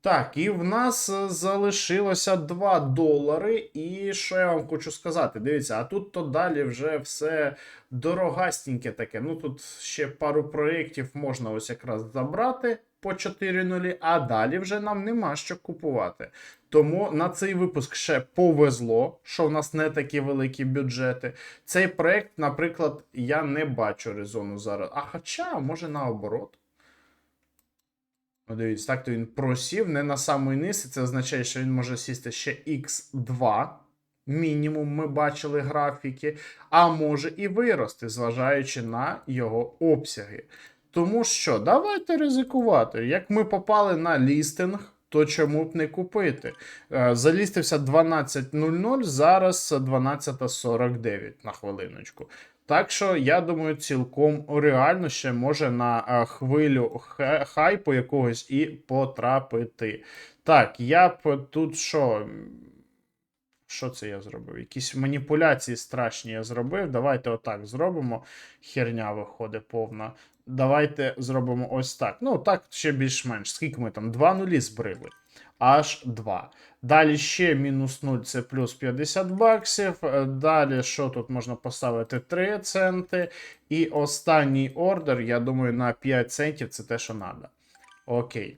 Так, і в нас е, залишилося 2 долари. І що я вам хочу сказати? Дивіться, а тут то далі вже все дорогастеньке таке. Ну тут ще пару проєктів можна ось якраз забрати по 4 нулі, а далі вже нам нема що купувати. Тому на цей випуск ще повезло, що в нас не такі великі бюджети. Цей проект, наприклад, я не бачу резону зараз. А хоча, може наоборот. Ну, дивіться, так то він просів не на самий низ, і це означає, що він може сісти ще X2. Мінімум ми бачили графіки, а може і вирости, зважаючи на його обсяги. Тому що давайте ризикувати. Як ми попали на лістинг, то чому б не купити? Е, Залістився 12.00, зараз 12.49 на хвилиночку. Так що я думаю, цілком реально ще може на е, хвилю хайпу якогось і потрапити. Так, я б тут що? Що це я зробив? Якісь маніпуляції страшні я зробив. Давайте отак зробимо. Херня виходить повна. Давайте зробимо ось так. Ну, так ще більш-менш. Скільки ми там? 2 нулі збрили. Аж 2. Далі ще мінус 0 це плюс 50 баксів. Е, Далі, що тут можна поставити? 3 центи. І останній ордер, я думаю, на 5 центів це те, що треба. Окей.